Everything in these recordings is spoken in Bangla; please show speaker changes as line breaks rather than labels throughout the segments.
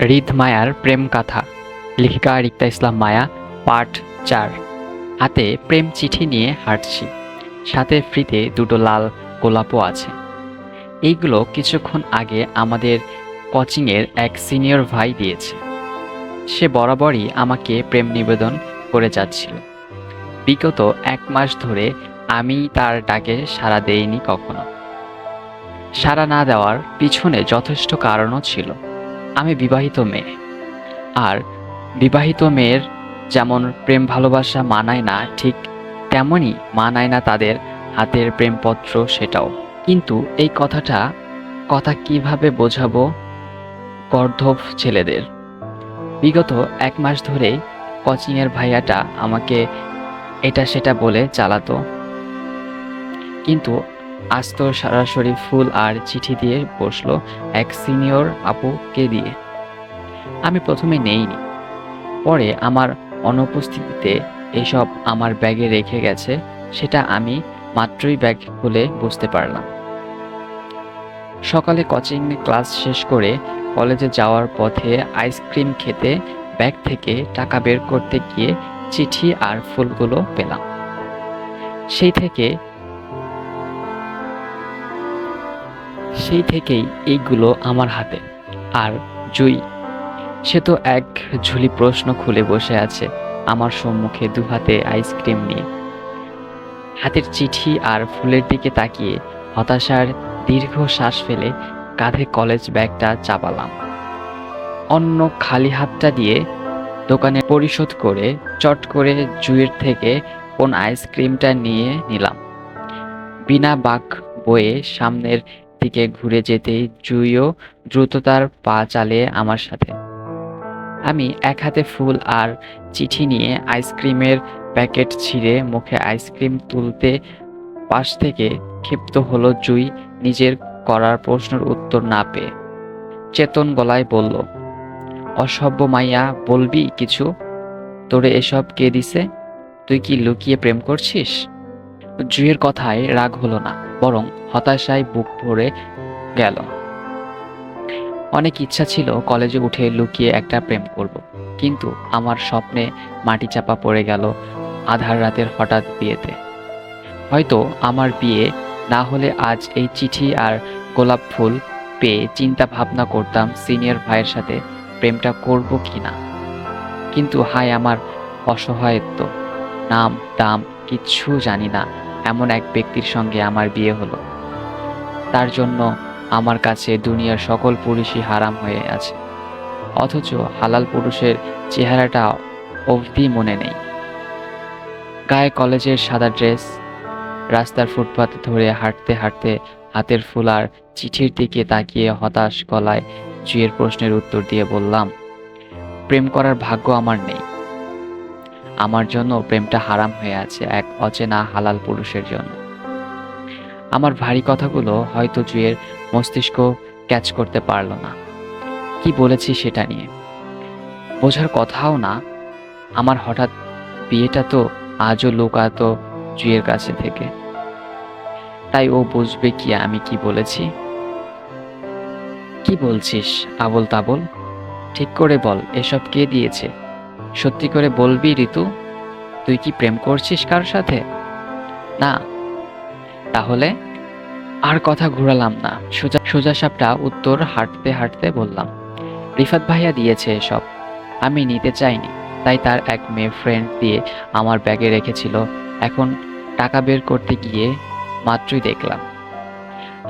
রিদ মায়ার প্রেম কাথা লেখিকা রিক্তা ইসলাম মায়া পার্ট চার। হাতে প্রেম চিঠি নিয়ে হাঁটছি। সাথে ফ্রিতে দুটো লাল গোলাপও আছে। এইগুলো কিছুক্ষণ আগে আমাদের কোচিংয়ের এক সিনিয়র ভাই দিয়েছে। সে বরাবরই আমাকে প্রেম নিবেদন করে যাচ্ছিল। বিগত এক মাস ধরে আমি তার ডাকে সাড়া দেইনি কখনো। সাড়া না দেওয়ার পিছনে যথেষ্ট কারণও ছিল। আমি বিবাহিত মেয়ে। আর বিবাহিত মেয়ের যেমন প্রেম ভালোবাসা মানায় না, ঠিক তেমনই মানায় না তাদের হাতের প্রেমপত্র সেটাও। কিন্তু এই কথাটা, কথা কীভাবে বোঝাবো? গর্ধব ছেলেদের। বিগত এক মাস ধরে কোচিংয়ের ভাইয়াটা আমাকে এটা সেটা বলে চালাতো। কিন্তু আজ তো সরাসরি ফুল আর চিঠি দিয়ে বসল এক সিনিয়র আপুকে দিয়ে। আমি প্রথমে নেইনি। পরে আমার অনুপস্থিতিতে এসব আমার ব্যাগে রেখে গেছে, সেটা আমি মাত্রই ব্যাগ খুলে বুঝতে পারলাম। সকালে কোচিং ক্লাস শেষ করে কলেজে যাওয়ার পথে আইসক্রিম খেতে ব্যাগ থেকে টাকা বের করতে গিয়ে চিঠি আর ফুলগুলো পেলাম। সেই থেকে সেই থেকেই এইগুলো আমার হাতে। আর জুই, সে তো এক ঝুলি প্রশ্ন খুলে বসে আছে আমার সম্মুখে দু হাতে আইসক্রিম নিয়ে। হাতের চিঠি আর ফুলের দিকে তাকিয়ে হতাশার দীর্ঘ শ্বাস ফেলে কাঁধে কলেজ ব্যাগটা চাপালাম। অন্য খালি হাতটা দিয়ে দোকানে পরিশোধ করে চট করে জুয়ের থেকে কোন আইসক্রিমটা নিয়ে নিলাম। বিনা বাক বয়ে সামনের দিকে ঘুরে যেতেই জুইও দ্রুততার পা চালিয়ে আমার সাথে। আমি এক হাতে ফুল আর চিঠি নিয়ে আইসক্রিমের প্যাকেট ছিঁড়ে মুখে আইসক্রিম তুলতে পাশ থেকে ক্ষিপ্ত হলো জুই নিজের করার প্রশ্নের উত্তর না পেয়ে। চেতন গলায় বলল, অসভ্য মাইয়া, বলবি কিছু? তোরে এসব কে দিছে? তুই কি লুকিয়ে প্রেম করছিস? জুইয়ের কথায় রাগ হলো না, বরং হতাশায় বুক ভরে গেল অনেক ইচ্ছা ছিল কলেজে উঠে লুকিয়ে একটা প্রেম করব। কিন্তু আমার স্বপ্নে মাটি চাপা পড়ে গেল আধার রাতের হঠাৎ বিয়েতে হয়তো আমার বিয়ে না হলে আজ এই চিঠি আর গোলাপ ফুল পেয়ে চিন্তা ভাবনা করতাম সিনিয়র ভাইয়ের সাথে প্রেমটা করব কি না কিন্তু হায় আমার অসহায়ত্ব, নাম, দাম, কিচ্ছু জানি না এমন এক ব্যক্তির সঙ্গে আমার বিয়ে হলো। তার জন্য আমার কাছে দুনিয়ার সকল পুরুষই হারাম হয়ে আছে। অথচ হালাল পুরুষের চেহারাটা অবধি মনে নেই। গায়ে কলেজের সাদা ড্রেস, রাস্তার ফুটপাত ধরে হাঁটতে হাঁটতে হাতের ফুল আর চিঠির দিকে তাকিয়ে হতাশ গলায় জুয়ের প্রশ্নের উত্তর দিয়ে বললাম, প্রেম করার ভাগ্য আমার নেই। আমার জন্য প্রেমটা হারাম হয়ে আছে এক অচেনা হালাল পুরুষের জন্য। আমার ভারী কথাগুলো হয়তো জুয়ের মস্তিষ্ক ক্যাচ করতে পারল না। কি বলেছি সেটা নিয়ে? বোঝার কথাও না। আমার হঠাৎ বিয়েটা তো আজও লুকাতো জুয়ের কাছে থেকে। তাই ও বুঝবে কি আমি কি বলেছি। কি বলছিস? আবল তাবল? ঠিক করে বল, এসব কে দিয়েছে? সত্যি করে বলবি ঋতু? তুই কি প্রেম করছিস কার সাথে? না। তাহলে আর কথা ঘুরালাম না। সোজা সোজা সাপটা উত্তর হাঁটতে হাঁটতে বললাম, রিফাত ভাইয়া দিয়েছে এসব। আমি নিতে চাইনি। তাই তার এক মেয়ে ফ্রেন্ড দিয়ে আমার ব্যাগে রেখেছিল। এখন টাকা বের করতে গিয়ে মাত্রই দেখলাম।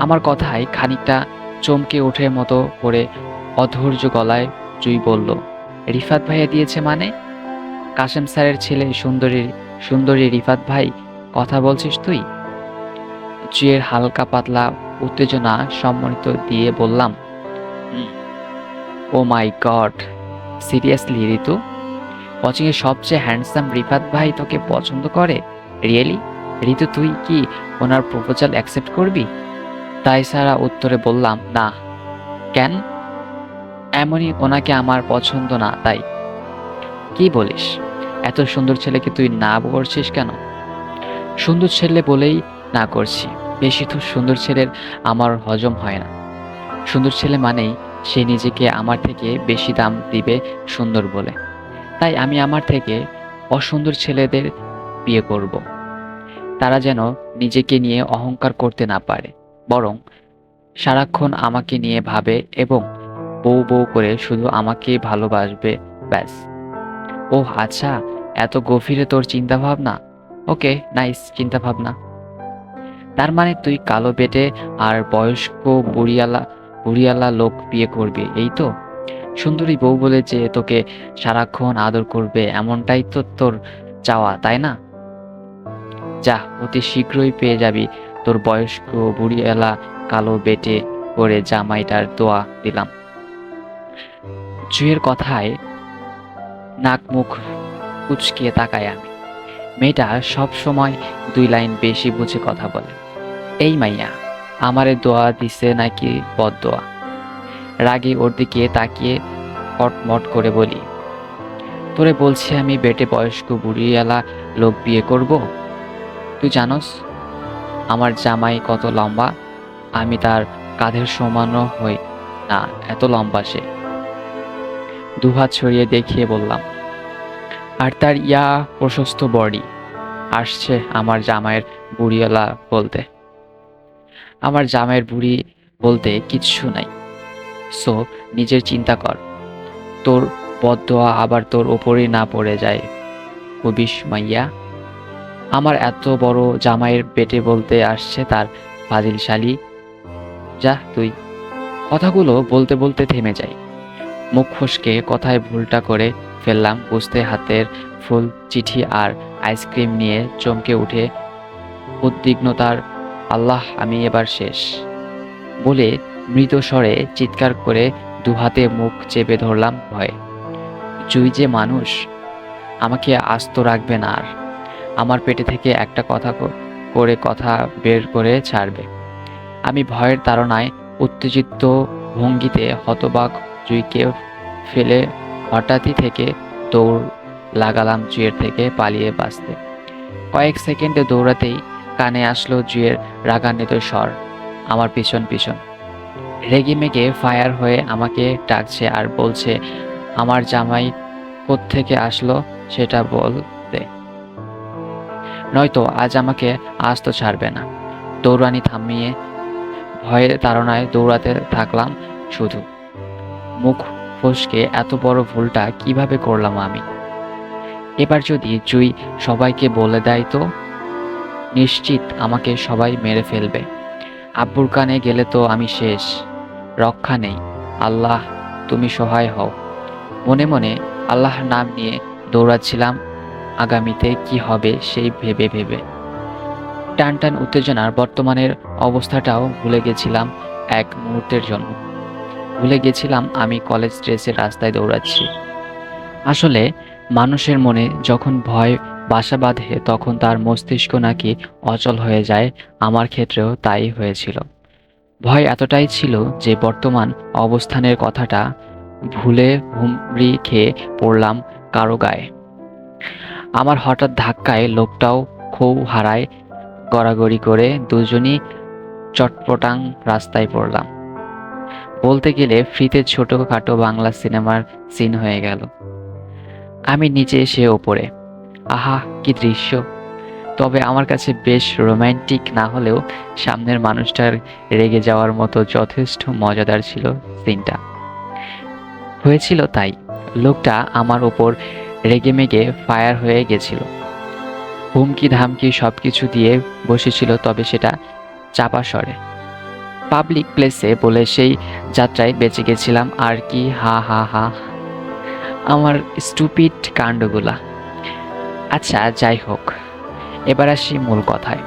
আমার কথায় খানিকটা চমকে ওঠে মতো করে অধৈর্য গলায় জুই বলল রিফাত ভাইয়া দিয়েছে মানে? কাশেম স্যারের ছেলে সুন্দরী সুন্দরী রিফাত ভাই, কথা বলছিস তুই? জুয়ের হালকা পাতলা উত্তেজনা সম্মানিত দিয়ে বললাম ও my god, seriously Ritu? Coaching এর সবচেয়ে হ্যান্ডসাম রিফাত ভাই তোকে পছন্দ করে? রিয়েলি ঋতু, তুই কি ওনার প্রপোজাল অ্যাকসেপ্ট করবি? তাই সারা উত্তরে বললাম, না। কেন? এমনই ওনাকে আমার পছন্দ না, তাই। কি বলিস? এত সুন্দর ছেলেকে তুই না করছিস কেন? সুন্দর ছেলে বলেই না করছি। বেশি তো সুন্দর ছেলের আমার হজম হয় না। সুন্দর ছেলে মানেই সে নিজেকে আমার থেকে বেশি দাম দিবে সুন্দর বলে। তাই আমি আমার থেকে অসুন্দর ছেলেদের বিয়ে করব। তারা যেন নিজেকে নিয়ে অহংকার করতে না পারে। বরং সারাক্ষণ আমাকে নিয়ে ভাবে এবং বউ বউ করে শুধু আমাকেই ভালোবাসবে, ব্যাস। ও আচ্ছা এত গভীরে তোর চিন্তা ভাবনা ওকে, নাইস চিন্তা ভাবনা তার মানে তুই কালো বেটে আর বয়স্ক বুড়িয়ালা বুড়িয়ালা লোক বিয়ে করবি, এই তো? সুন্দরী বউ বলে যে তোকে সারাক্ষণ আদর করবে, এমনটাই তো তোর চাওয়া, তাই না? যা, অতি শীঘ্রই পেয়ে যাবি তোর বয়স্ক বুড়িয়ালা কালো বেটে করে জামাইটার দোয়া দিলাম। জুয়ের কথায় নাক মুখ কুচকিয়ে তাকায় আমি। মেয়েটা সব সময় দুই লাইন বেশি বুঝে কথা বলে। এই মাইয়া, আমারে দোয়া দিছে নাকি বদ দোয়া রাগে ওর দিকে তাকিয়ে কটমট করে বলি, তোরে বলছি আমি বেটে বয়স্ক বুড়িয়ালা লোক বিয়ে করব। তুই জানস, আমার জামাই কত লম্বা, আমি তার কাঁধের সমানও হই না, এত লম্বা সে। দুহাত ছড়িয়ে দেখিয়ে বললাম, আর তার ইয়া প্রশস্ত বডি আসছে আমার জামাইয়ের বুড়িওয়ালা বলতে। আমার জামাইয়ের বুড়ি বলতে কিচ্ছু নাই। সো নিজের চিন্তা কর, তোর বদোয়া আবার তোর ওপরেই না পড়ে যায়। কবিস মাইয়া, আমার এত বড় জামাইয়ের পেটে বলতে আসছে তার ফাজিল শালি যা তুই কথাগুলো বলতে বলতে থেমে যায়। মুখ ফসকে কথায় ভুলটা করে ফেললাম বুঝতে হাতের ফুল চিঠি আর আইসক্রিম নিয়ে চমকে উঠে উদ্বিগ্নতার, আল্লাহ, আমি এবার শেষ। বলে মৃত স্বরে চিৎকার করে দুহাতে মুখ চেপে ধরলাম ভয়ে। জুই যে মানুষ, আমাকে আস্ত রাখবে না আর। আমার পেটে থেকে একটা কথা করে কথা বের করে ছাড়বে। আমি ভয়ের তাড়নায় উত্তেজিত ভঙ্গিতে হতবাক জুইকে ফেলে হঠাৎই থেকে দৌড় লাগালাম জুয়ের থেকে পালিয়ে বাঁচতে। কয়েক সেকেন্ডে দৌড়াতেই কানে আসলো জুয়ের রাগান্বিত স্বর, আমার পিছন পিছন। রেগে মেগে ফায়ার হয়ে আমাকে ডাকছে আর বলছে, আমার জামাই কোত্থেকে আসলো সেটা বলতে নয়তো আজ আমাকে আজ তো ছাড়বে না। দৌড়ানি থামিয়ে ভয়ের তাড়নায় দৌড়াতে থাকলাম শুধু। মুখ ফসকে এত বড় ভুলটা কীভাবে করলাম আমি? এবার যদি জুই সবাইকে বলে দেয় তো? নিশ্চিত আমাকে সবাই মেরে ফেলবে। আব্বুর কানে গেলে তো আমি শেষ। রক্ষা নেই। আল্লাহ, তুমি সহায় হও। মনে মনে আল্লাহর নাম নিয়ে দৌড়াচ্ছিলাম। আগামীতে কি হবে সেই ভেবে ভেবে। টান টান উত্তেজনার বর্তমানের অবস্থাটাও ভুলে গেছিলাম এক মুহূর্তের জন্য। ভুলে গেছিলাম আমি কলেজ ড্রেসে রাস্তায় দৌড়াচ্ছি। আসলে মানুষের মনে যখন ভয় বাসা বাঁধে, তখন তার মস্তিষ্ক নাকি অচল হয়ে যায়। আমার ক্ষেত্রেও তাই হয়েছিল। ভয় এতটাই ছিল যে বর্তমান অবস্থানের কথাটা ভুলে হুমড়ি খেয়ে পড়লাম কারও গায়ে। আমার হঠাৎ ধাক্কায় লোকটাও খুব হারায় গড়াগড়ি করে দুজনই চটপটাং রাস্তায় পড়লাম। বলতে গেলে ফ্রিতে ছোটখাটো বাংলা সিনেমার সিন হয়ে গেল। আমি নিচে এসে ওপরে, আহা, কি দৃশ্য। তবে আমার কাছে বেশ রোমান্টিক না হলেও সামনের মানুষটার রেগে যাওয়ার মতো যথেষ্ট মজাদার ছিল সিনটা হয়েছিল তাই, লোকটা আমার ওপর রেগে মেগে ফায়ার হয়ে গেছিল। হুমকি ধামকি সব কিছু দিয়ে বসেছিল, তবে সেটা চাপা স্বরে। পাবলিক প্লেসে বলে সেই যাত্রায় বেঁচে গেছিলাম আর কি, হা হা হা। আমার স্টুপিড কাণ্ডগুলা। আচ্ছা যাই হোক। এবার আসি মূল কথায়।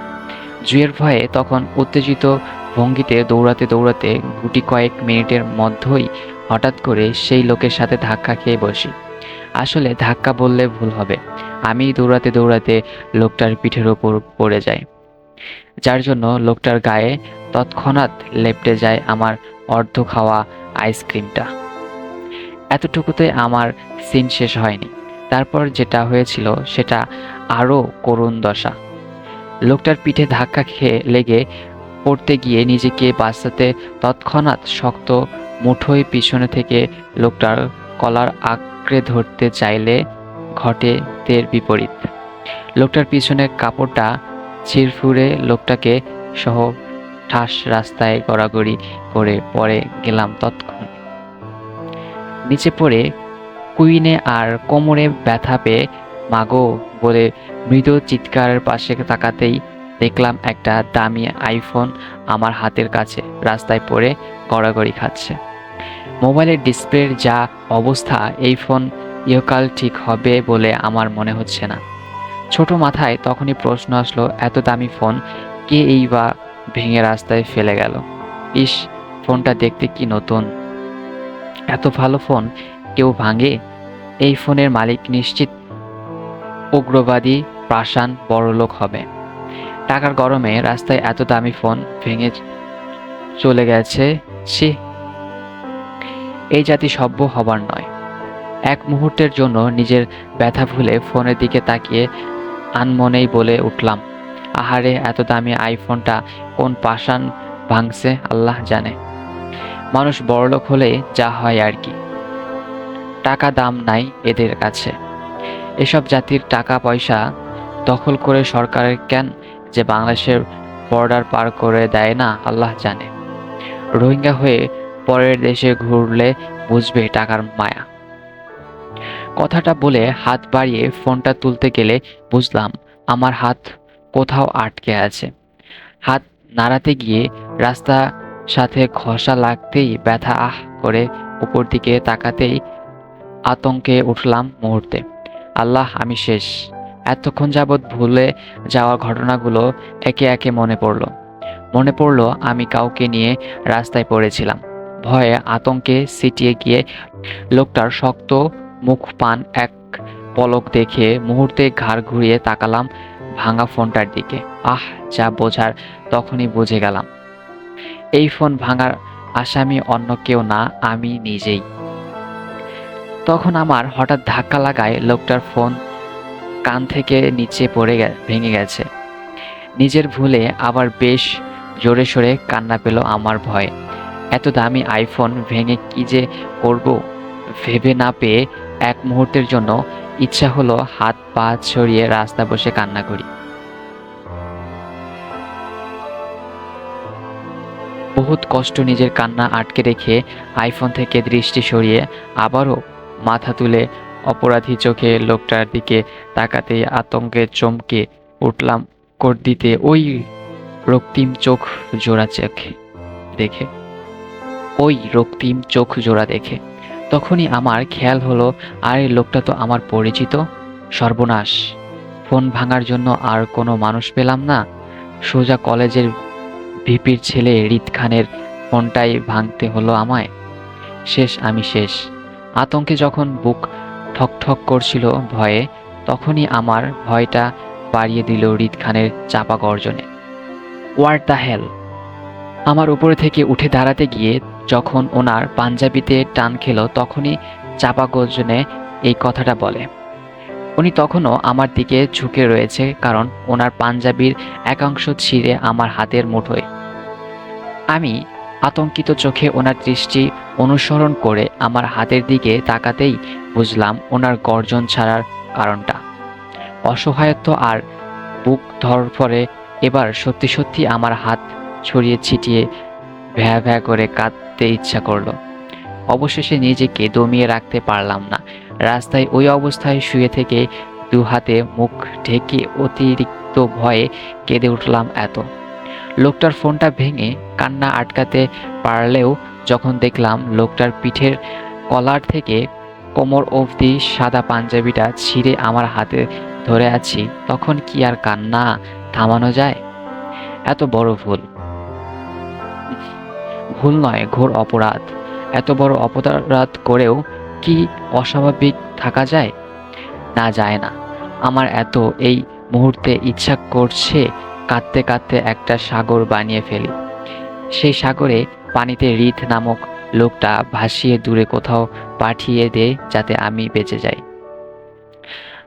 জুয়ের ভয়ে তখন উত্তেজিত ভঙ্গিতে দৌড়াতে দৌড়াতে গুটি কয়েক মিনিটের মধ্যেই হঠাৎ করে সেই লোকের সাথে ধাক্কা খেয়ে বসি। আসলে ধাক্কা বললে ভুল হবে। আমি দৌড়াতে দৌড়াতে লোকটার পিঠের ওপর পড়ে যাই। যার জন্য লোকটার গায়ে তৎক্ষণাৎ লেপটে যায় আমার অর্ধ খাওয়া আইসক্রিমটা। এতটুকুতে আমার সিন শেষ হয়নি। তারপর যেটা হয়েছিল সেটা আরও করুণ দশা। লোকটার পিঠে ধাক্কা খেয়ে লেগে পড়তে গিয়ে নিজেকে বাঁচাতে তৎক্ষণাৎ শক্ত মুঠোয় পিছনে থেকে লোকটার কলার আঁকড়ে ধরতে চাইলে ঘটে তের বিপরীত। লোকটার পিছনে কাপড়টা ছিঁড়ফুড়ে লোকটাকে সহ ঠাস রাস্তায় গড়াগড়ি করে পরে গেলাম তৎক্ষণ নিচে পড়ে কুইনে আর কোমরে ব্যথা পেয়ে মাগো বলে মৃদু চিৎকারের পাশে তাকাতেই দেখলাম একটা দামি আইফোন আমার হাতের কাছে রাস্তায় পড়ে গড়াগড়ি খাচ্ছে। মোবাইলের ডিসপ্লের যা অবস্থা, এই ফোন ইহকাল ঠিক হবে বলে আমার মনে হচ্ছে না। ছোট মাথায় তখনই প্রশ্ন আসলো, এত দামি ফোন কে এই বা ভেঙে রাস্তায় ফেলে গেল? ইস, ফোনটা দেখতে কি নতুন? এত ভালো ফোন কেউ ভাঙে? এই ফোনের মালিক নিশ্চিত উগ্রবাদী প্রাসান বড়লোক হবে। টাকার গরমে রাস্তায় এত দামি ফোন ভেঙে চলে গেছে, ছি। এই জাতি সভ্য হবার নয়। এক মুহূর্তের জন্য নিজের ব্যথা ভুলে ফোনের দিকে তাকিয়ে আনমনেই বলে উঠলাম, আহারে, এত দামি আইফোনটা কোন পাষাণ ভাঙছে, আল্লাহ জানে। মানুষ বড়লোক হলে যা হয় আর কি। টাকা দাম নাই এদের কাছে। এসব জাতির টাকা পয়সা দখল করে সরকারের কেন যে বাংলাদেশের বর্ডার পার করে দেয় না, আল্লাহ জানে। রোহিঙ্গা হয়ে পরের দেশে ঘুরলে বুঝবে টাকার মায়া। কথাটা বলে হাত বাড়িয়ে ফোনটা তুলতে গেলে বুঝলাম আমার হাত কোথাও আটকে আছে। হাত নাড়াতে গিয়ে রাস্তা সাথে ঘষা লাগতেই ব্যথা আহ করে উপর দিকে তাকাতেই আতঙ্কে উঠলাম মুহূর্তে। আল্লাহ, আমি শেষ। এতক্ষণ যাবৎ ভুলে যাওয়া ঘটনাগুলো একে একে মনে পড়ল। মনে পড়ল আমি কাউকে নিয়ে রাস্তায় পড়েছিলাম। ভয়ে আতঙ্কে সিটিয়ে গিয়ে লোকটার শক্ত মুখ পান এক পলক দেখে মুহূর্তে ঘাড় ঘুরিয়ে তাকালাম ভাঙা ফোনটার দিকে। আহ, যা বোঝার, তখনই বুঝে গেলাম। এই ফোন ভাঙার আসামি অন্য কেউ না, আমি নিজেই। তখন আমার হঠাৎ ধাক্কা লাগায় লোকটার ফোন কান থেকে নিচে পড়ে ভেঙে গেছে। নিজের ভুলে আবার বেশ জোরে সোরে কান্না পেল আমার ভয়। এত দামি আইফোন ভেঙে কি যে করব? ভেবে না পেয়ে এক মুহূর্তের জন্য ইচ্ছা হলো হাত পা ছড়িয়ে রাস্তা বসে কান্না করি। বহুত কষ্ট নিজের কান্না আটকে রেখে আইফোন থেকে দৃষ্টি সরিয়ে আবারও মাথা তুলে অপরাধী চোখে লোকটার দিকে তাকাতে আতঙ্কে চমকে উঠলাম কোট দিতে ওই রক্তিম চোখ জোড়া চোখে দেখে। ওই রক্তিম চোখ জোড়া দেখে। তখনই আমার খেয়াল হলো, আরে, লোকটা তো আমার পরিচিত। সর্বনাশ। ফোন ভাঙার জন্য আর কোনো মানুষ পেলাম না। সোজা কলেজের ভিপির ছেলে রিত খানের ফোনটাই ভাঙতে হলো আমায়। শেষ, আমি শেষ। আতঙ্কে যখন বুক ঠক ঠক করছিল ভয়ে, তখনই আমার ভয়টা বাড়িয়ে দিল রিত খানের চাপা গর্জনে। ওয়ার দ্য হেল আমার উপরে থেকে উঠে দাঁড়াতে গিয়ে যখন ওনার পাঞ্জাবিতে টান খেলো, তখনই চাপা গর্জনে এই কথাটা বলে। উনি তখনও আমার দিকে ঝুঁকে রয়েছে কারণ ওনার পাঞ্জাবির একাংশ ছিঁড়ে আমার হাতের মুঠোয়। আমি আতঙ্কিত চোখে ওনার দৃষ্টি অনুসরণ করে আমার হাতের দিকে তাকাতেই বুঝলাম ওনার গর্জন ছাড়ার কারণটা। অসহায়ত্ব আর বুক ধরফরে এবার সত্যি সত্যি আমার হাত ছড়িয়ে ছিটিয়ে ভ্যা ভ্যা করে কাঁদতে ইচ্ছা করল। অবশেষে নিজেকে দমিয়ে রাখতে পারলাম না। রাস্তায় ওই অবস্থায় শুয়ে থেকে দু হাতে মুখ ঢেকে অতিরিক্ত ভয়ে কেঁদে উঠলাম এত। লোকটার ফোনটা ভেঙে কান্না আটকাতে পারলেও যখন দেখলাম লোকটার পিঠের কলার থেকে কোমর অবধি সাদা পাঞ্জাবিটা ছিঁড়ে আমার হাতে ধরে আছি, তখন কি আর কান্না থামানো যায়? এত বড় ভুল। ভুল নয়, ঘোর অপরাধ। এত বড় অপরাধ করেও কি অস্বাভাবিক থাকা যায়? না যায় না। আমার এত এই মুহূর্তে ইচ্ছা করছে কাঁদতে কাঁদতে একটা সাগর বানিয়ে ফেলি। সেই সাগরে পানিতে রিত নামক লোকটা ভাসিয়ে দূরে কোথাও পাঠিয়ে দে যাতে আমি বেঁচে যাই।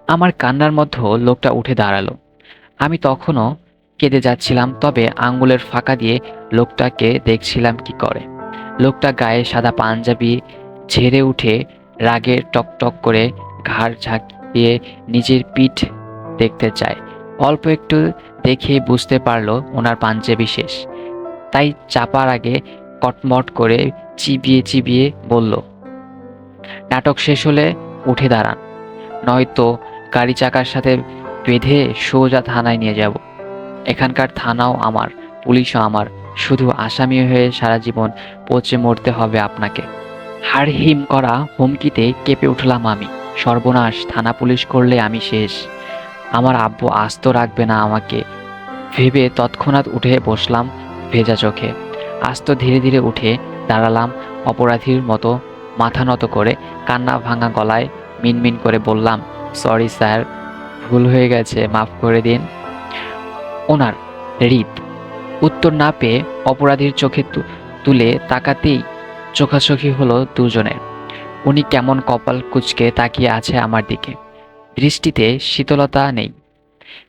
আমার কান্নার মধ্যে লোকটা উঠে দাঁড়াল। আমি তখনও কেঁদে যাচ্ছিলাম, তবে আঙ্গুলের ফাঁকা দিয়ে লোকটাকে দেখছিলাম কি করে। লোকটা গায়ে সাদা পাঞ্জাবি ঝেড়ে উঠে রাগে টকটক করে ঘাড় ঝাঁকিয়ে নিজের পিঠ দেখতে চায়। অল্প একটু দেখে বুঝতে পারল ওনার পাঞ্জাবি শেষ। তাই চাপার আগে কটমট করে চিবিয়ে চিবিয়ে বলল, নাটক শেষ হলে উঠে দাঁড়ান, নয়তো গাড়ি চাকার সাথে বেঁধে সোজা থানায় নিয়ে যাব। এখানকার থানাও আমার, পুলিশও আমার। শুধু আসামি হয়ে সারা জীবন পচে মরতে হবে আপনাকে। হাড় হিম করা হুমকিতে কেঁপে উঠলাম আমি। সর্বনাশ, থানা পুলিশ করলে আমি শেষ। আমার আব্বু আস্ত রাখবে না আমাকে। ভেবে তৎক্ষণাৎ উঠে বসলাম ভেজা চোখে। আস্ত ধীরে ধীরে উঠে দাঁড়ালাম অপরাধীর মতো মাথা নত করে কান্না ভাঙা গলায় মিনমিন করে বললাম, সরি স্যার, ভুল হয়ে গেছে, মাফ করে দিন। ওনার রিত উত্তর না পেয়ে অপরাধীর চোখে তুলে তাকাতেই চোখাচোখি হলো দুজনের। উনি কেমন কপাল কুচকে তাকিয়ে আছে আমার দিকে। দৃষ্টিতে শীতলতা নেই।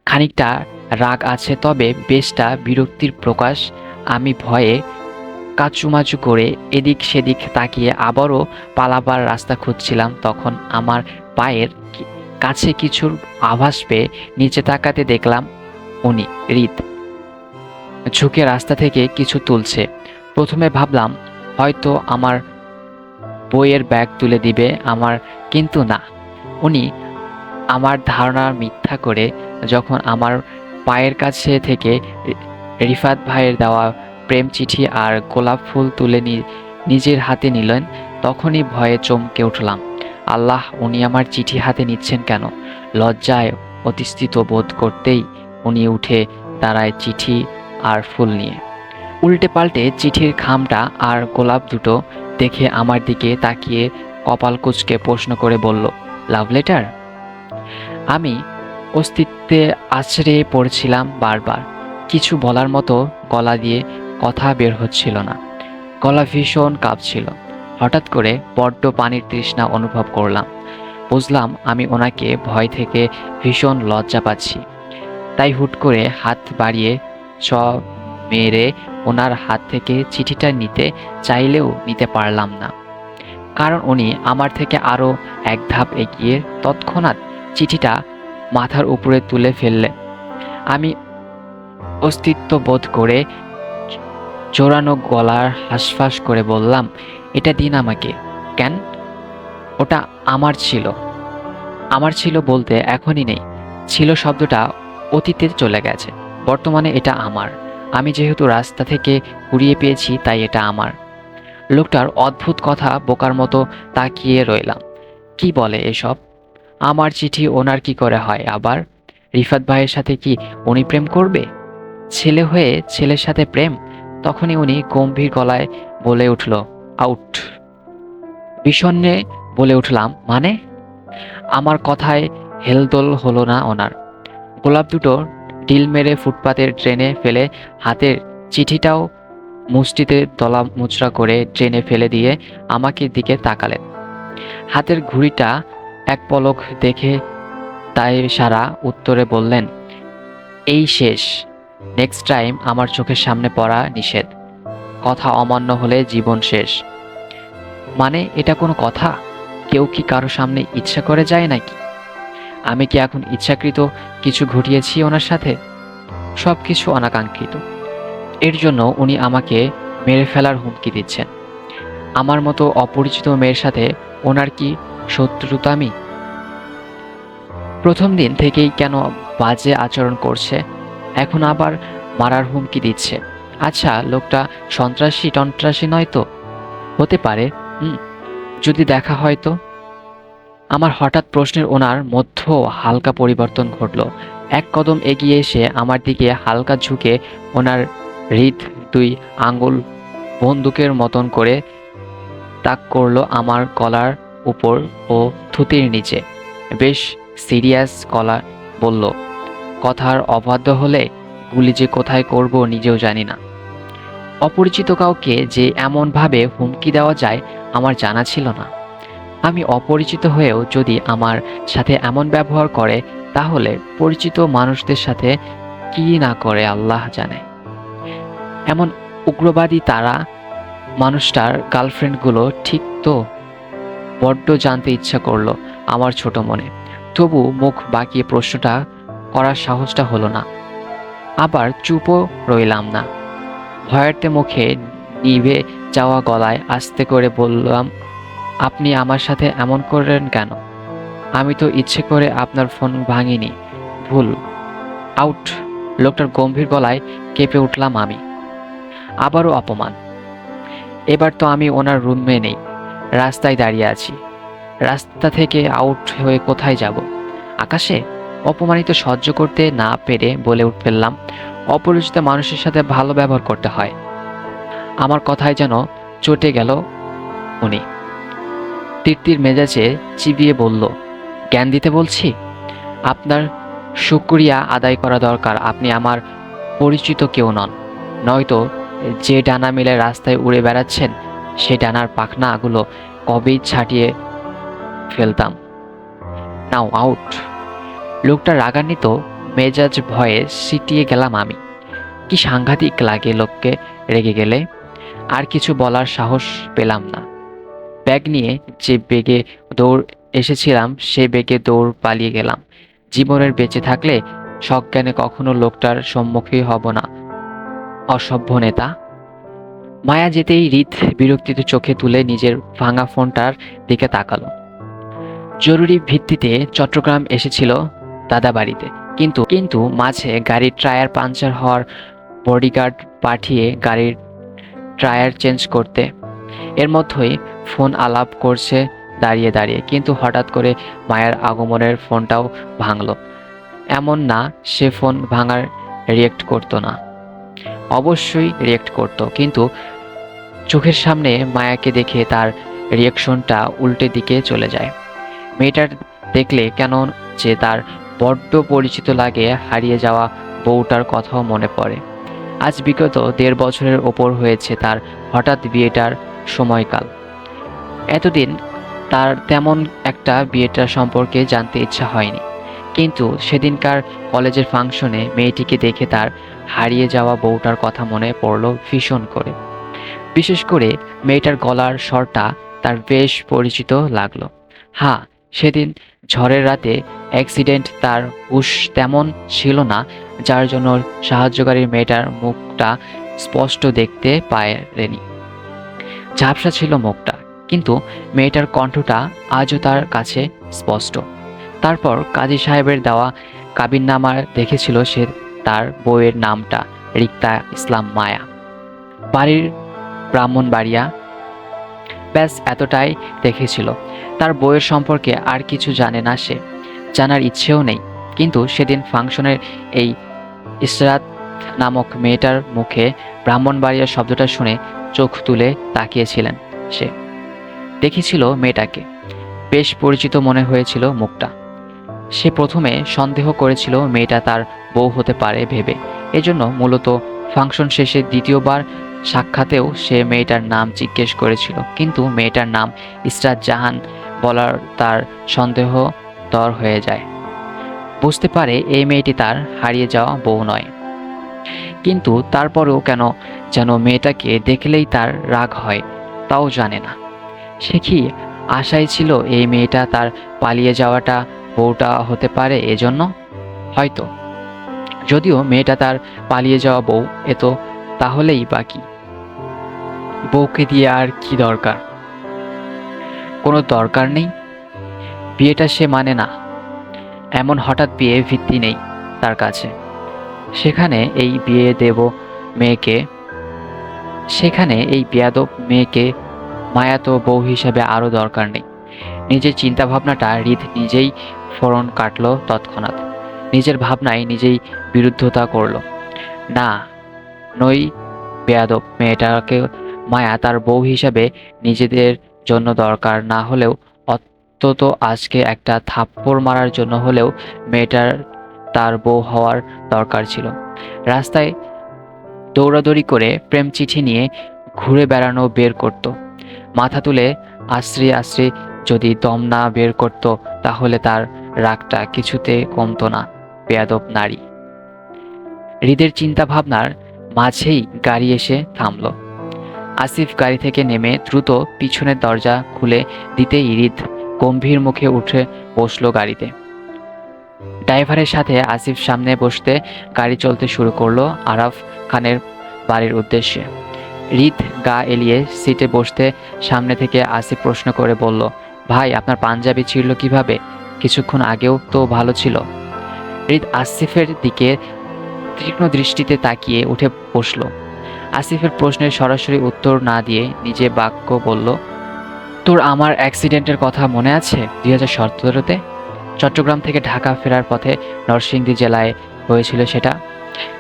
খানিকটা রাগ আছে তবে বেশটা বিরক্তির প্রকাশ। আমি ভয়ে কাচুমাচু করে এদিক সেদিক তাকিয়ে আবারও পালাবার রাস্তা খুঁজছিলাম। তখন আমার পায়ের কাছে কিছুর আভাস পেয়ে নিচে তাকাতে দেখলাম উনি রিত। ঝুঁকে রাস্তা থেকে কিছু তুলছে। প্রথমে ভাবলাম, হয়তো আমার বইয়ের ব্যাগ তুলে দিবে, আমার কিন্তু না। উনি আমার ধারণা মিথ্যা করে যখন আমার পায়ের কাছে থেকে রিফাত ভাইয়ের দেওয়া প্রেম চিঠি আর গোলাপ ফুল তুলে নিজের হাতে নিলেন, তখনই ভয়ে চমকে উঠলাম। আল্লাহ, উনি আমার চিঠি হাতে নিচ্ছেন কেন? লজ্জায় অতিষ্ঠিত বোধ করতেই উনি উঠে দাঁড়ায় চিঠি আর ফুল নিয়ে। উল্টে পাল্টে চিঠির খামটা আর গোলাপ দুটো দেখে আমার দিকে তাকিয়ে কপাল কুচকে প্রশ্ন করে বলল লাভ লেটার আমি অস্তিত্বে আছড়ে পড়ছিলাম বারবার। কিছু বলার মতো গলা দিয়ে কথা বের হচ্ছিল না। গলা ভীষণ কাঁপছিল। হঠাৎ করে বড্ড পানির তৃষ্ণা অনুভব করলাম। বুঝলাম আমি ওনাকে ভয় থেকে ভীষণ লজ্জা পাচ্ছি। তাই হুট করে হাত বাড়িয়ে চ মেরে ওনার হাত থেকে চিঠিটা নিতে চাইলেও নিতে পারলাম না। কারণ উনি আমার থেকে আরও এক ধাপ এগিয়ে তৎক্ষণাৎ চিঠিটা মাথার উপরে তুলে ফেললেন। আমি অস্তিত্ব বোধ করে জোরানো গলার হাসফাস করে বললাম, এটা দিন আমাকে। কেন? ওটা আমার ছিল। আমার ছিল বলতে এখনই নেই। ছিল শব্দটা অতীতে চলে গেছে। বর্তমানে এটা আমার। আমি যেহেতু রাস্তা থেকে কুড়িয়ে পেয়েছি, তাই এটা আমার। লোকটার অদ্ভুত কথা বোকার মতো তাকিয়ে রইলাম। কি বলে এসব? আমার চিঠি ওনার কি করে হয় আবার? রিফাত ভাইয়ের সাথে কি উনি প্রেম করবে? ছেলে হয়ে ছেলের সাথে প্রেম? তখনই উনি গম্ভীর গলায় বলে উঠল, আউট। বিষণ্ণে বলে উঠলাম মানে? আমার কথায় হেলদোল হলো না ওনার। গোলাপ দুটো ডিল মেরে ফুটপাতের ট্রেনে ফেলে হাতের চিঠিটাও মুষ্টিতে দলা মুচড়া করে ট্রেনে ফেলে দিয়ে আমাকে দিকে তাকালেন। হাতের ঘুড়িটা এক পলক দেখে তাই সারা উত্তরে বললেন, এই শেষ। নেক্সট টাইম আমার চোখের সামনে পড়া নিষেধ। কথা অমান্য হলে জীবন শেষ। মানে এটা কোনো কথা? কেউ কি কারও সামনে ইচ্ছা করে যায় নাকি? আমি কি এখন ইচ্ছাকৃত কিছু ঘটিয়েছি ওনার সাথে? সব কিছু অনাকাঙ্ক্ষিত। এর জন্য উনি আমাকে মেরে ফেলার হুমকি দিচ্ছেন। আমার মতো অপরিচিত মেয়ের সাথে ওনার কি শত্রুতামি? প্রথম দিন থেকেই কেন বাজে আচরণ করছে, এখন আবার মারার হুমকি দিচ্ছে। আচ্ছা লোকটা সন্ত্রাসী টন্ত্রাসী নয় তো? হতে পারে, হুম, যদি দেখা হয় তো? আমার হঠাৎ প্রশ্নের ওনার মধ্য হালকা পরিবর্তন ঘটল। এক কদম এগিয়ে এসে আমার দিকে হালকা ঝুঁকে ওনার হৃদ দুই আঙ্গুল বন্দুকের মতন করে তাক করল আমার গলার উপর ও থুতির নিচে। বেশ সিরিয়াস কলা বলল, কথার অবাধ্য হলে গুলি যে কোথায় করব নিজেও জানি না। অপরিচিত কাউকে যে এমনভাবে হুমকি দেওয়া যায় আমার জানা ছিল না। আমি অপরিচিত হয়েও যদি আমার সাথে এমন ব্যবহার করে, তাহলে পরিচিত মানুষদের সাথে কি না করে আল্লাহ জানে। এমন উগ্রবাদী তারা মানুষটার গার্লফ্রেন্ডগুলো ঠিক তো বড্ড জানতে ইচ্ছা করল আমার ছোট মনে। তবু মুখ বাঁকিয়ে প্রশ্নটা করার সাহসটা হলো না। আবার চুপও রইলাম না। ভয়ার্থে মুখে নিভে যাওয়া গলায় আস্তে করে বললাম আপনি আমার সাথে এমন করলেন কেন? আমি তো ইচ্ছে করে আপনার ফোন ভাঙিনি। ভুল। আউট। লোকটার গম্ভীর গলায় কেঁপে উঠলাম আমি। আবারও অপমান। এবার তো আমি ওনার রুমে নেই। রাস্তায় দাঁড়িয়ে আছি। রাস্তা থেকে আউট হয়ে কোথায় যাব? আকাশে? অপমানিত সহ্য করতে না পেরে বলে উঠ ফেললাম। অপরিচিত মানুষের সাথে ভালো ব্যবহার করতে হয়। আমার কথায় যেন চটে গেল উনি। তৃপ্তির মেজাজে চিবিয়ে বলল, জ্ঞান দিতে বলছি? আপনার শুক্রিয়া আদায় করা দরকার। আপনি আমার পরিচিত কেউ নন। নয়তো যে ডানা মিলে রাস্তায় উড়ে বেড়াচ্ছেন সেই ডানার পাখনাগুলো কবেই ছাটিয়ে ফেলতাম। Now, out. লোকটা রাগান্বিত, মেজাজ ভয়ে সিটিয়ে গেলাম আমি। কি সাংঘাতিক লাগে লোককে রেগে গেলে। আর কিছু বলার সাহস পেলাম না। ব্যাগ নিয়ে যে বেগে দৌড় এসেছিলাম, সে বেগে দৌড় পালিয়ে গেলাম। জীবনের বেঁচে থাকলে সজ্ঞানে কখনো লোকটার সম্মুখীন হব না। অসভ্য নেতা। মায়া যেতেই হৃদ বিরক্তিতে চোখে তুলে নিজের ভাঙা ফোনটার দিকে তাকালো। জরুরি ভিত্তিতে চট্টগ্রাম এসেছিল দাদা বাড়িতে। কিন্তু কিন্তু মাঝে গাড়ির টায়ার পাঞ্চার হওয়ার বডিগার্ড পাঠিয়ে গাড়ির টায়ার চেঞ্জ করতে। এর মধ্যেই ফোন আলাপ করছে দাঁড়িয়ে দাঁড়িয়ে। কিন্তু হঠাৎ করে মায়ের আগমনের ফোনটাও ভাঙলো। এমন না, সে ফোন ভাঙার রিয়েক্ট করতো না। অবশ্যই রিয়েক্ট করতো, কিন্তু চোখের সামনে মায়াকে দেখে তার রিয়েকশনটা উল্টে দিকে চলে যায়। মেয়েটার দেখলে কেন যে তার বড্ড পরিচিত লাগে হারিয়ে যাওয়া বউটার কথাও মনে পড়ে। আজ বিগত দেড় বছরের ওপর হয়েছে তার হঠাৎ বিয়েটার সময়কাল। এতদিন তার তেমন একটা বিয়েটার সম্পর্কে জানতে ইচ্ছা হয়নি। কিন্তু সেদিনকার কলেজের ফাংশনে মেয়েটিকে দেখে তার হারিয়ে যাওয়া বউটার কথা মনে পড়ল ভীষণ করে। বিশেষ করে মেয়েটার গলার স্বরটা তার বেশ পরিচিত লাগল। হ্যাঁ সেদিন ঝড়ের রাতে অ্যাক্সিডেন্ট তার হুশ তেমন ছিল না, যার জন্য সাহায্যকারী মেয়েটার মুখটা স্পষ্ট দেখতে পারেনি ঝাপসা ছিল মুখটা কিন্তু মেয়েটার কণ্ঠটা আজও তার কাছে স্পষ্ট। তারপর কাজী সাহেবের দেওয়া কাবিননামা দেখেছিল সে তার বইয়ের নামটা, রিক্তা ইসলাম মায়া। বাড়ির ব্রাহ্মণবাড়িয়া। ব্যাস, এতটাই দেখেছিল। তার বইয়ের সম্পর্কে আর কিছু জানে না সে। জানার ইচ্ছেও নেই। কিন্তু সেদিন ফাংশনের এই ইসরাত নামক মেয়েটার মুখে ব্রাহ্মণবাড়িয়া শব্দটা শুনে চোখ তুলে তাকিয়েছিলেন সে। দেখেছিল মেয়েটাকে। বেশ পরিচিত মনে হয়েছিল মুখটা। সে প্রথমে সন্দেহ করেছিল মেয়েটা তার বউ হতে পারে ভেবে। এজন্য মূলত ফাংশন শেষে দ্বিতীয়বার সাক্ষাতেও সে মেয়েটার নাম জিজ্ঞেস করেছিল। কিন্তু মেয়েটার নাম ইসরাত জাহান বলার তার সন্দেহ তর হয়ে যায়। বুঝতে পারে এই মেয়েটি তার হারিয়ে যাওয়া বউ নয়। কিন্তু তারপরেও কেন যেন মেয়েটাকে দেখলেই তার রাগ হয়, তাও জানে না। সে কি আশায় ছিল এই মেয়েটা তার পালিয়ে যাওয়াটা বউটা হতে পারে এজন্য? হয়তো। যদিও মেয়েটা তার পালিয়ে যাওয়া বউ, এ তো তাহলেই বাকি বউকে দিয়ে আর কি দরকার? কোনো দরকার নেই? বিয়েটা সে মানে না। এমন হঠাৎ বিয়ে ভিত্তি নেই তার কাছে। সেখানে এই বিয়ে দেব মেয়েকে, সেখানে এই বেয়াদব মেয়েকে মায়া তো বউ হিসেবে আরও দরকার নেই। নিজের চিন্তাভাবনাটা হৃদ নিজেই ফোরন কাটল তৎক্ষণাৎ। নিজের ভাবনায় নিজেই বিরুদ্ধতা করল। না, নই বেয়াদব, মেয়েটাকে মায়া তার বউ হিসাবে নিজেদের জন্য দরকার না হলেও, অন্তত আজকে একটা থাপ্পড় মারার জন্য হলেও মেয়েটার তার বউ হওয়ার দরকার ছিল। রাস্তায় দৌড়াদৌড়ি করে প্রেম চিঠি নিয়ে ঘুরে বেড়ানো বের করত। মাথা তুলে আশ্রি আশ্রি যদি দম না বের করত, তাহলে তার রাগটা কিছুতে কমতো না, বেয়াদব নারী। হৃদের চিন্তা ভাবনার মাঝেই গাড়ি এসে থামলো। আসিফ গাড়ি থেকে নেমে দ্রুত পিছনের দরজা খুলে দিতেই হৃদ গম্ভীর মুখে উঠে বসল গাড়িতে। ড্রাইভারের সাথে আসিফ সামনে বসতে গাড়ি চলতে শুরু করল আরাফ খানের বাড়ির উদ্দেশ্যে। হৃদ গা এলিয়ে সিটে বসতে সামনে থেকে আসিফ প্রশ্ন করে বলল, ভাই, আপনার পাঞ্জাবি ছিঁড়ল কীভাবে? কিছুক্ষণ আগেও তো ভালো ছিল। হৃদ আসিফের দিকে তীক্ষ্ণ দৃষ্টিতে তাকিয়ে উঠে বসল। আসিফের প্রশ্নের সরাসরি উত্তর না দিয়ে নিজে বাক্য বলল, তোর আমার অ্যাক্সিডেন্টের কথা মনে আছে দুই হাজার সতেরোতে? চট্টগ্রাম থেকে ঢাকা ফেরার পথে নরসিংদী জেলায় হয়েছিল সেটা?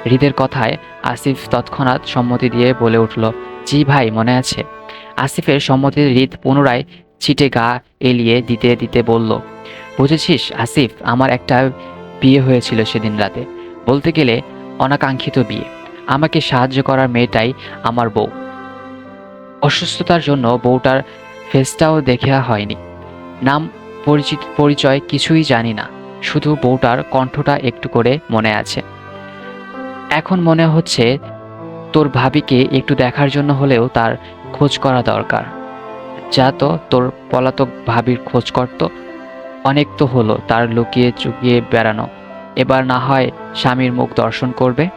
হৃদের কথায় আসিফ তৎক্ষণাৎ সম্মতি দিয়ে বলে উঠল, জি ভাই, মনে আছে। আসিফের সম্মতির হৃদ পুনরায় ছিটে গা এলিয়ে দিতে দিতে বলল, বুঝেছিস আসিফ, আমার একটা বিয়ে হয়েছিল সেদিন রাতে। বলতে গেলে অনাকাঙ্ক্ষিত বিয়ে। আমাকে সাহায্য করার মেয়েটাই আমার বউ। অসুস্থতার জন্য বউটার ফেসটাও দেখা হয়নি। নাম, পরিচিত, পরিচয় কিছুই জানি না। শুধু বউটার কণ্ঠটা একটু করে মনে আছে। এখন মনে হচ্ছে তোর ভাবিকে একটু দেখার জন্য হলেও তার খোঁজ করা দরকার। যা তো তোর পলাতক ভাবির খোঁজ করতো। অনেক তো হলো তার লুকিয়ে চুকিয়ে বেড়ানো। এবার না হয় স্বামীর মুখ দর্শন করবে।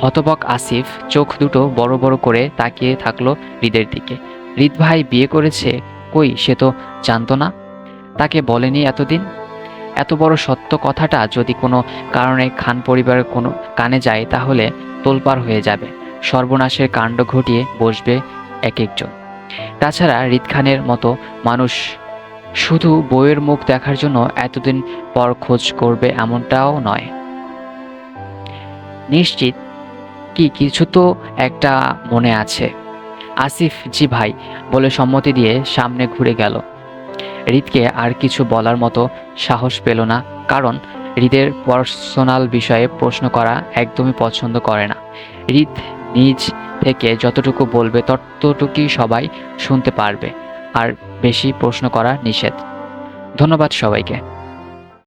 হতবক আসিফ চোখ দুটো বড় বড় করে তাকিয়ে থাকল হৃদের দিকে। হৃদ ভাই বিয়ে করেছে? কই সে তো জানতো না। তাকে বলেনি এতদিন? এত বড় সত্য কথাটা যদি কোনো কারণে খান পরিবারের কোনো কানে যায়, তাহলে তোলপাড় হয়ে যাবে। সর্বনাশের কাণ্ড ঘটিয়ে বসবে এক একজন। তাছাড়া হৃদ খানের মতো মানুষ শুধু বইয়ের মুখ দেখার জন্য এতদিন পর খোঁজ করবে এমনটাও নয়। নিশ্চিত কি কিছু তো একটা মনে আছে। আসিফ, জি ভাই, বলে সম্মতি দিয়ে সামনে ঘুরে গেল। হৃদকে আর কিছু বলার মতো সাহস পেল না, কারণ হৃদের পার্সোনাল বিষয়ে প্রশ্ন করা একদমই পছন্দ করে না। হৃদ নিজ থেকে যতটুকু বলবে, ততটুকুই সবাই শুনতে পারবে, আর বেশি প্রশ্ন করা নিষেধ। ধন্যবাদ সবাইকে।